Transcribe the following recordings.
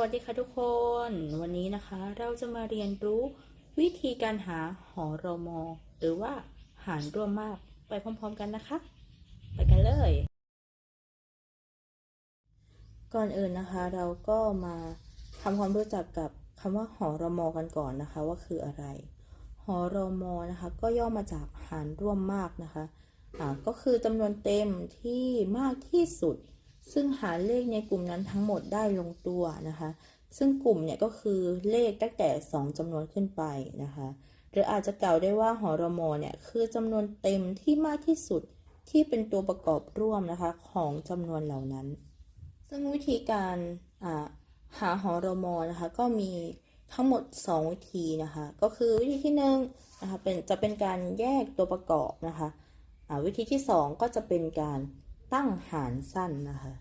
วัสดีค่ะทุกคน วันนี้นะคะเราจะมาเรียนรู้วิธีการหาหอรมอหรือว่าหารร่วมมากไปพร้อมๆกันนะคะ ไปกันเลย ก่อนอื่นนะคะเราก็มาทำความรู้จักกับคำว่าหอรมอกันก่อนนะคะว่าคืออะไร หอรมอนะคะ ก็ย่อมาจากหารร่วมมากนะคะอ่าก็คือจำนวนเต็มที่มากที่สุด ซึ่งหาเลขในกลุ่มนั้นทั้งหมดได้ลงตัวนะคะ ซึ่งกลุ่มเนี่ยก็คือเลขตั้งแต่ 2จำนวนขึ้นไปนะคะ หรืออาจจะกล่าวได้ว่าหอรมอเนี่ยคือจำนวนเต็มที่มากที่สุดที่เป็นตัวประกอบร่วมนะคะของจำนวนเหล่านั้น ซึ่งวิธีการหาหอรมอนะคะก็มีทั้งหมด 2 วิธีนะคะ ก็คือวิธีที่1นงนะคะเป็นจะเป็นการแยกตัวประกอบนะคะวิธีที่ 2 ก็จะเป็นการ ตั้งหารสั้นนะคะ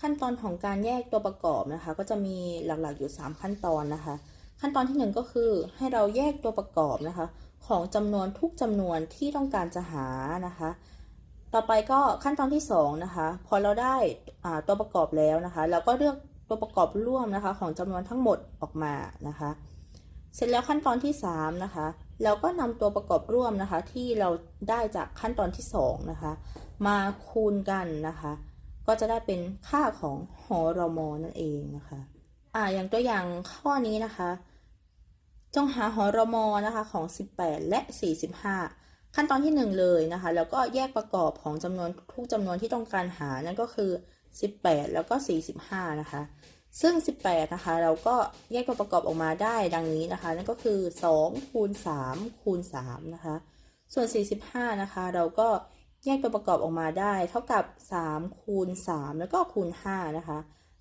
ขั้นตอนของการแยกตัวประกอบนะคะ ก็จะมีหลักๆอยู่ 3 ขั้นตอนนะคะ ขั้นตอนที่ 1 ก็คือให้เราแยกตัวประกอบนะคะ ของจำนวนทุกจำนวนที่ต้องการจะหานะคะ ต่อไปก็ขั้นตอนที่2นะคะ พอเราได้ตัวประกอบแล้วนะคะเราก็เลือกตัวประกอบร่วมนะคะ ของจำนวนทั้งหมดออกมานะคะ เสร็จแล้วขั้นตอนที่3นะคะ เราก็นำตัวประกอบร่วมนะคะ ที่เราได้จากขั้นตอนที่2นะคะ มาคูณกันนะคะ ก็จะได้เป็นค่าของหอรมอนั่นเองนะคะอ่าอย่างตัวอย่างข้อนี้นะคะ จงหาหอรมอนะคะของ 18 และ 45 ขั้นตอนที่ 1 เลยนะคะ แล้วก็แยกประกอบของจำนวนทุกจำนวนที่ต้องการหานั่นก็คือ 18 แล้วก็ 45 นะคะ ซึ่ง 18 นะคะ เราก็แยกตัวประกอบออกมาได้ดังนี้นะคะ นั่นก็คือ 2 คูณ 3 คูณ 3 นะคะ ส่วน 45 นะคะ เราก็แยกตัวประกอบออกมาได้ เท่ากับ 3 คูณ 3 แล้วก็คูณ 5 นะคะ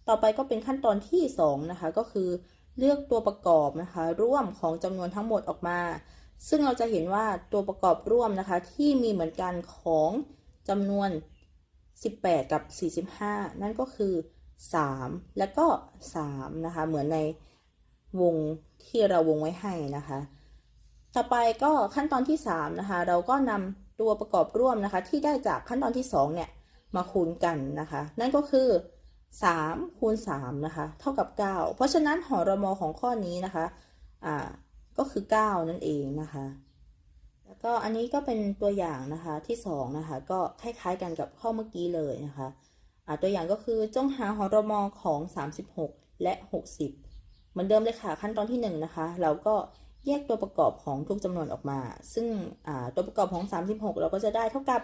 ต่อไปก็เป็นขั้นตอนที่ 2 นะคะ ก็คือเลือกตัวประกอบนะคะ ร่วมของจำนวนทั้งหมดออกมา ซึ่งเราจะเห็นว่าตัวประกอบร่วมนะคะ ที่มีเหมือนกันของจำนวน 18 กับ 45 นั่นก็คือ 3 แล้วก็ 3 นะคะ เหมือนในวงที่เราวงไว้ให้นะคะ ต่อไปก็ขั้นตอนที่ 3 นะคะ เราก็นำตัวประกอบร่วมนะคะ ที่ได้จากขั้นตอนที่ 2 เนี่ย มาคูณกันนะคะ นั่นก็คือ 3 คูณ 3 นะคะ เท่ากับ 9 เพราะฉะนั้นหอรมอของข้อนี้นะคะอ่าก็คือ 9 นั่นเองนะคะ แล้วก็อันนี้ก็เป็นตัวอย่างนะคะที่ 2 นะคะ ก็คล้ายๆกันกับข้อเมื่อกี้เลยนะคะ ตัวอย่างก็คือจงหาหอรมอของ 36 และ 60 เหมือนเดิมเลยค่ะ ขั้นตอนที่ 1 นะคะ เราก็แยกตัวประกอบของทุกจำนวนออกมา ซึ่งตัวประกอบของ 36 เราก็จะได้เท่ากับ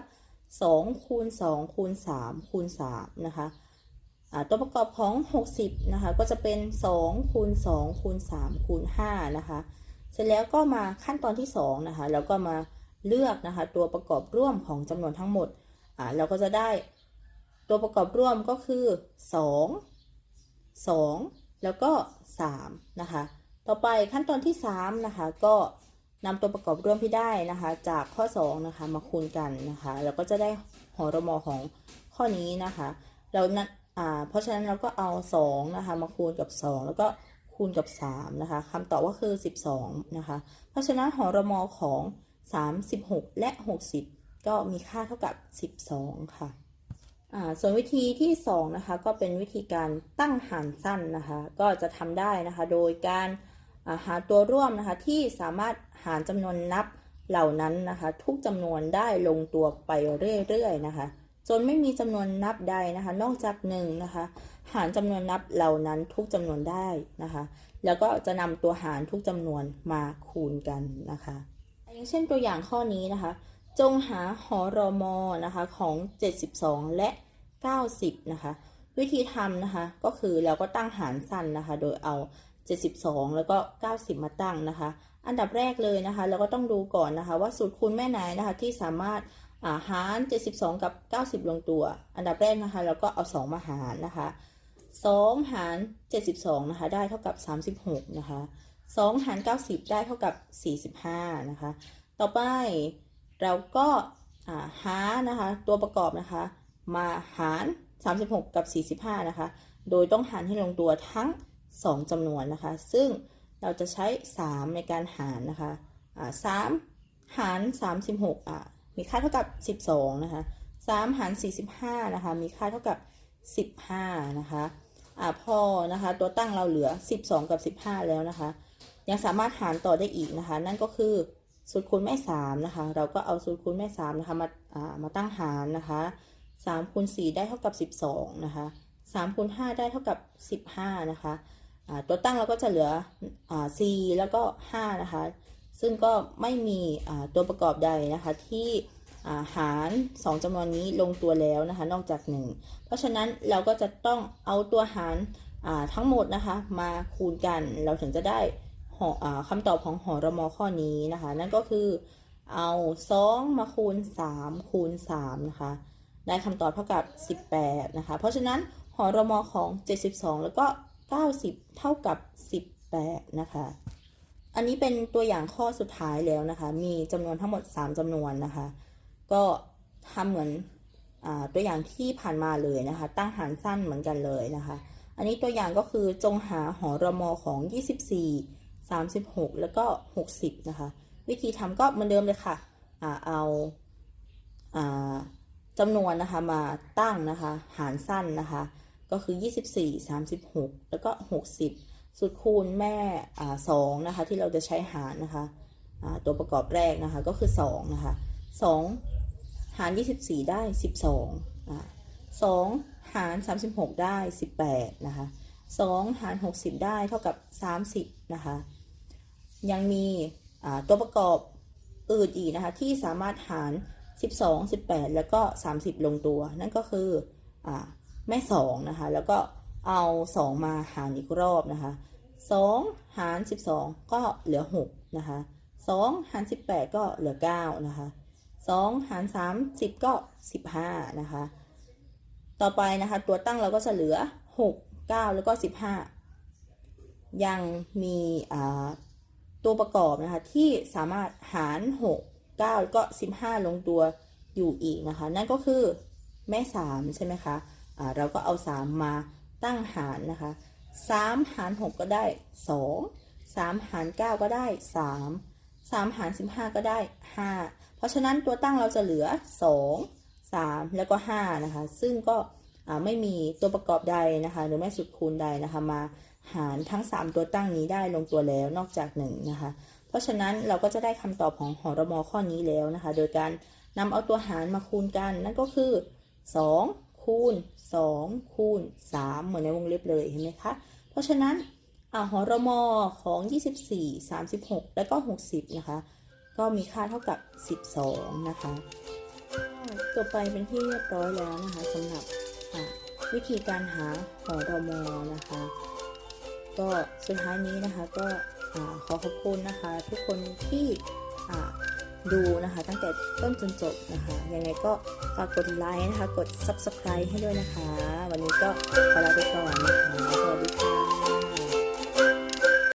2 คูณ 2 คูณ 3 คูณ 3 นะคะตัวประกอบของ 60 นะคะ ก็จะเป็น 2 คูณ 2 คูณ 3 คูณ 5 นะคะ เสร็จแล้วก็มาขั้นตอนที่ 2 นะคะ แล้วก็มาเลือกนะคะ ตัวประกอบร่วมของจำนวนทั้งหมด เราก็จะได้ ตัวประกอบร่วมก็คือ 2 2 แล้วก็ 3 นะคะ ต่อไปขั้นตอนที่ 3 นะคะ ก็นำตัวประกอบร่วมที่ได้นะคะ จากข้อ 2 นะคะ มาคูณกันนะคะ แล้วก็จะได้หอรมอของข้อนี้นะคะ เรานะอ่าเพราะฉะนั้นเราก็เอา 2 นะคะ มาคูณกับ 2 แล้วก็คูณกับ 3 นะคะคำตอบก็คือ 12 นะคะ เพราะฉะนั้นหอรมอของ 36 และ 60 ก็มีค่าเท่ากับ 12 ค่ะอ่า ส่วนวิธีที่2นะคะก็เป็นวิธีการตั้งหารสั้นนะคะก็จะทำได้นะคะโดยการาหาตัวร่วมนะคะที่สามารถหารจำนวนนับเหล่านั้นนะคะทุกจำนวนได้ลงตัวไปเรื่อยๆนะคะจนไม่มีจำนวนนับใดนะคะ นอกจากหนึ่งนะคะหารจำนวนนับเหล่านั้นทุกจำนวนได้นะคะ แล้วก็จะนำตัวหารทุกจำนวนมาคูณกันนะคะอย่างเช่นตัวอย่างข้อนี้นะคะ จงหาหอรอมอนะคะของ 72 และ 90 นะคะ วิธีทำนะคะก็คือเราก็ตั้งหารสั้นนะคะ โดยเอา 72 แล้วก็ 90 มาตั้งนะคะ อันดับแรกเลยนะคะ เราก็ต้องดูก่อนนะคะ ว่าสูตรคูณแม่ไหนนะคะที่สามารถาหาร 72 กับ 90 ลงตัว อันดับแรกนะคะ เราก็เอา 2 มาหารนะคะ 2 หาร 72 นะคะ ได้เท่ากับ 36 นะคะ 2 หาร 90 ได้เท่ากับ 45 นะคะ ต่อไป เราก็หานะคะตัวประกอบนะคะ มาหาร 36 กับ 45 นะคะ โดยต้องหารให้ลงตัวทั้ง 2จำนวนนะคะ ซึ่งเราจะใช้ 3 ในการหารนะคะอ่า3หาร 36อ่ามีค่าเท่ากับ 12 นะคะ 3 หาร 45 นะคะ มีค่าเท่ากับ 15 นะคะอ่าพอนะคะ ตัวตั้งเราเหลือ 12 กับ 15 แล้วนะคะ ยังสามารถหารต่อได้อีกนะคะ นั่นก็คือ สูตรคูณแม่3นะคะ เราก็เอาสูตรคูณแม่3นะคะมาามาตั้งหารนะคะ3คูณ4ได้เท่ากับ 12นะคะ3คูณ5ได้เท่ากับ 15นะคะตัวตั้งเราก็จะเหลืออ4แล้วก็5นะคะ ซึ่งก็ไม่มีตัวประกอบใดนะคะที่อ่าหาร2จำนวนนี้ลงตัวแล้วนะคะ นอกจาก 1 เพราะฉะนั้นเราก็จะต้องเอาตัวหารทั้งหมดนะคะ มาคูณกันเราถึงจะได้ อคำตอบของหอรมอข้อนี้นะคะ นั่นก็คือเอา 2 มาคูณ 3 คูณ 3 นะคะ ได้คำตอบเท่ากับ 18 นะคะ เพราะฉะนั้นหอรมอของ 72 แล้วก็ 90 เท่ากับ 18 นะคะ อันนี้เป็นตัวอย่างข้อสุดท้ายแล้วนะคะ มีจำนวนทั้งหมด 3จำนวนนะคะ ก็ทำเหมือนอตัวอย่างที่ผ่านมาเลยนะคะ ตั้งหารสั้นเหมือนกันเลยนะคะ อันนี้ตัวอย่างก็คือจงหาหอรมอของ 24 36 แล้วก็ 60 นะคะ วิธีทำก็เหมือนเดิมเลยค่ะอ่าเอาอ่าจำนวนนะคะมาตั้งนะคะ หารสั้นนะคะ ก็คือ 24 36 แล้วก็ 60สุดคูณแม่อ่า2นะคะ ที่เราจะใช้หารนะคะตัวประกอบแรกนะคะก็คือ 2 นะคะ 2 หาร 24 ได้ 12อ่า2หาร 36 ได้ 18 นะคะ 2 หาร 60 ได้เท่ากับ 30 นะคะ ยังมีตัวประกอบอื่นอีกนะคะ ที่สามารถหาร 12 18 แล้วก็ 30 ลงตัว นั่นก็คืออแม่ 2 นะคะ แล้วก็เอา 2 มาหารอีกรอบนะคะ 2 หาร 12 ก็เหลือ 6 นะคะ 2 หาร 18 ก็เหลือ 9 นะคะ 2 หาร 30 ก็ 15 นะคะ ต่อไปนะคะ ตัวตั้งเราก็จะเหลือ 6 9 แล้วก็ 15 ยังมีตัวประกอบนะคะที่สามารถหาร 6 9 แล้วก็ 15 ลงตัวอยู่อีกนะคะ นั่นก็คือแม่ 3 ใช่ไหมคะอ่าเราก็เอา 3 มาตั้งหารนะคะ 3 หาร 6 ก็ได้ 2 3 หาร 9 ก็ได้ 3 3 หาร 15 ก็ได้ 5 เพราะฉะนั้นตัวตั้งเราจะเหลือ 2 3 แล้วก็ 5 นะคะ ซึ่งก็ ไม่มีตัวประกอบใดนะคะ หรือแม่สุดคูณใดนะคะ มาหารทั้ง 3 ตัวตั้งนี้ได้ลงตัวแล้วนอกจาก1นะคะ เพราะฉะนั้นเราก็จะได้คำตอบของหอรมอข้อนี้แล้วนะคะ โดยการนำเอาตัวหารมาคูณกันนั่นก็คือ 2 คูณ 2 คูณ 3 เหมือนในวงเล็บเลยเห็นไหมคะ เพราะฉะนั้นอ่าหอรมอของ 24 36 แล้วก็ 60 นะคะ ก็มีค่าเท่ากับ 12 นะคะ ต่อไปเป็นที่เรียบร้อยแล้วนะคะสำหรับอ่า วิธีการหาหอรมอนะคะ ก็สุดท้ายนี้นะคะก็ขอขอบคุณนะคะ ทุกคนที่ดูนะคะ ตั้งแต่ต้นจนจบนะคะยังไงก็ฝากกดไลค์นะคะ กด subscribe ให้ด้วยนะคะ วันนี้ก็ขอลาไปก่อนนะคะสวัสดีค่ะ